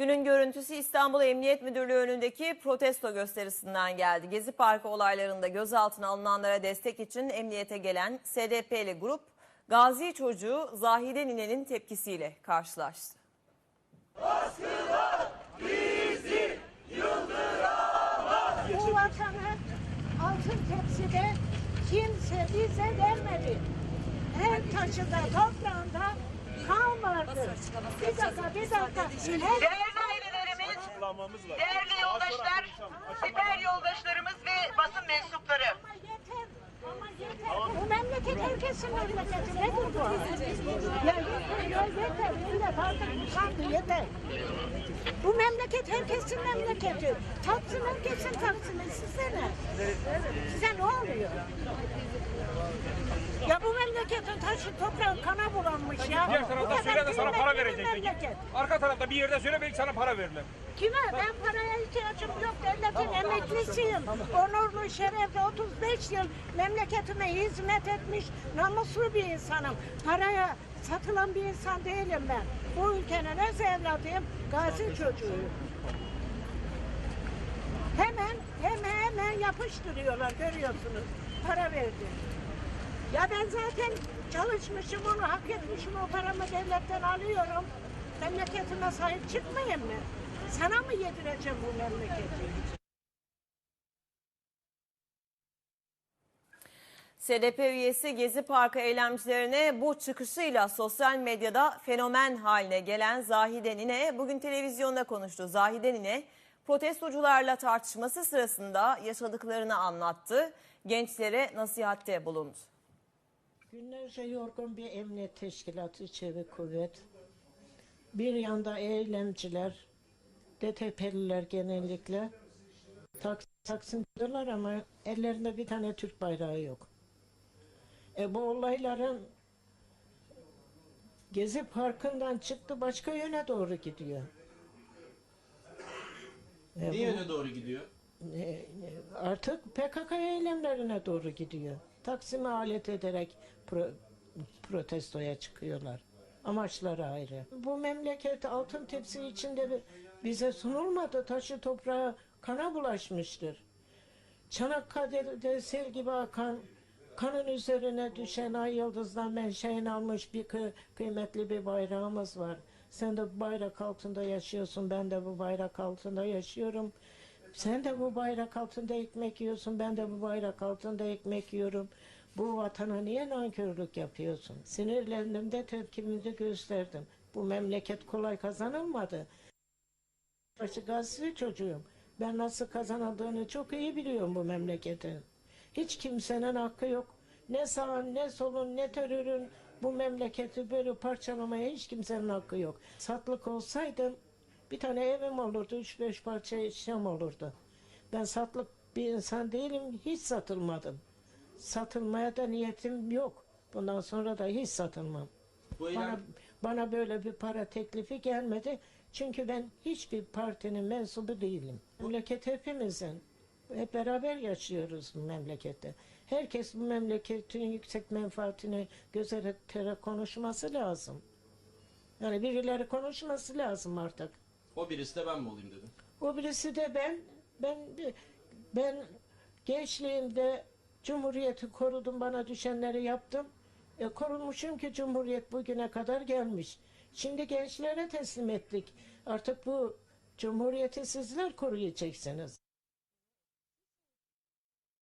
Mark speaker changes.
Speaker 1: Günün görüntüsü İstanbul Emniyet Müdürlüğü önündeki protesto gösterisinden geldi. Gezi Parkı olaylarında gözaltına alınanlara destek için emniyete gelen SDP'li grup Gazi çocuğu Zahide Nine'nin tepkisiyle karşılaştı.
Speaker 2: Bu vatanı altın tepside kimse bize vermedi. Her taşında, toprağında kan vardı. Bir dakika, bir dakika. Her
Speaker 3: Değerli ailelerimiz, değerli yoldaşlar, siper yoldaşlarımız ve basın mensupları.
Speaker 2: Bu memleket herkesin memleketi. Ne bu? Ya yeter, ya yeter. Millet artık usandı, yeter. Bu memleket herkesin memleketi. Taksın herkesin taksını. Size ne? Size ne oluyor? Ya bu memleketin taşı toprağı kana bulanmış ya.
Speaker 4: Diğer
Speaker 2: Bu
Speaker 4: tarafta
Speaker 2: kadar
Speaker 4: söyle de sana para
Speaker 2: kıymetli
Speaker 4: verecek
Speaker 2: memleket.
Speaker 4: Arka tarafta bir yerde söyle belki sana para verirler.
Speaker 2: Kime? Ben paraya ihtiyacım yok. Devletin emeklisiyim. Onurlu, şerefli 35 yıl memleketime hizmet etmiş namuslu bir insanım. Paraya satılan bir insan değilim ben. Bu ülkenin öz evladıyım. Gazi çocuğuyum. Hemen, hemen, hemen yapıştırıyorlar görüyorsunuz. Para verdi. Ya ben zaten çalışmışım onu hak etmişim o paramı devletten alıyorum. Memleketime sahip çıkmayayım mı? Sana mı yedireceğim bu memleketi?
Speaker 1: SDP üyesi Gezi Parkı eylemcilerine bu çıkışıyla sosyal medyada fenomen haline gelen Zahide Nine bugün televizyonda konuştu. Zahide Nine protestocularla tartışması sırasında yaşadıklarını anlattı. Gençlere nasihatte bulundu.
Speaker 2: Günlerce yorgun bir emniyet teşkilatı çevik kuvvet. Bir yanda eylemciler, DTP'liler genellikle tak, Taksim'deler ama ellerinde bir tane Türk bayrağı yok. E bu olayların Gezi Parkı'ndan çıktı başka yöne doğru gidiyor. E
Speaker 5: Ne yöne doğru gidiyor?
Speaker 2: E, artık PKK eylemlerine doğru gidiyor. Taksim'e alet ederek pro- protestoya çıkıyorlar. Amaçları ayrı. Bu memleket altın tepsi içinde bize sunulmadı. Taşı toprağa kana bulaşmıştır. Çanakkale'de sel gibi akan kanın üzerine düşen ay yıldızdan menşeini almış bir kı- kıymetli bir bayrağımız var. Sen de bayrak altında yaşıyorsun, ben de bu bayrak altında yaşıyorum. Sen de bu bayrak altında ekmek yiyorsun, ben de bu bayrak altında ekmek yiyorum. Bu vatana niye nankörlük yapıyorsun? Sinirlendim de tepkimi de gösterdim. Bu memleket kolay kazanılmadı. Başı gazete çocuğum. Ben nasıl kazanıldığını çok iyi biliyorum bu memleketin. Hiç kimsenin hakkı yok. Ne sağın, ne solun, ne terörün bu memleketi böyle parçalamaya hiç kimsenin hakkı yok. Satlık olsaydım bir tane evim olurdu, üç beş parça eşyam olurdu. Ben satlık bir insan değilim, hiç satılmadım. Satılmaya da niyetim yok. Bundan sonra da hiç satılmam. Bana, bana böyle bir para teklifi gelmedi. Çünkü ben hiçbir partinin mensubu değilim. Memleket hepimizin. Hep beraber yaşıyoruz bu memlekette. Herkes bu memleketin yüksek menfaatini gözeterek konuşması lazım. Yani birileri konuşması lazım artık.
Speaker 5: O birisi de ben mi olayım dedi.
Speaker 2: O birisi de ben, ben, ben gençliğimde Cumhuriyeti korudum, bana düşenleri yaptım. E, korunmuşum ki Cumhuriyet bugüne kadar gelmiş. Şimdi gençlere teslim ettik. Artık bu Cumhuriyeti sizler koruyacaksınız.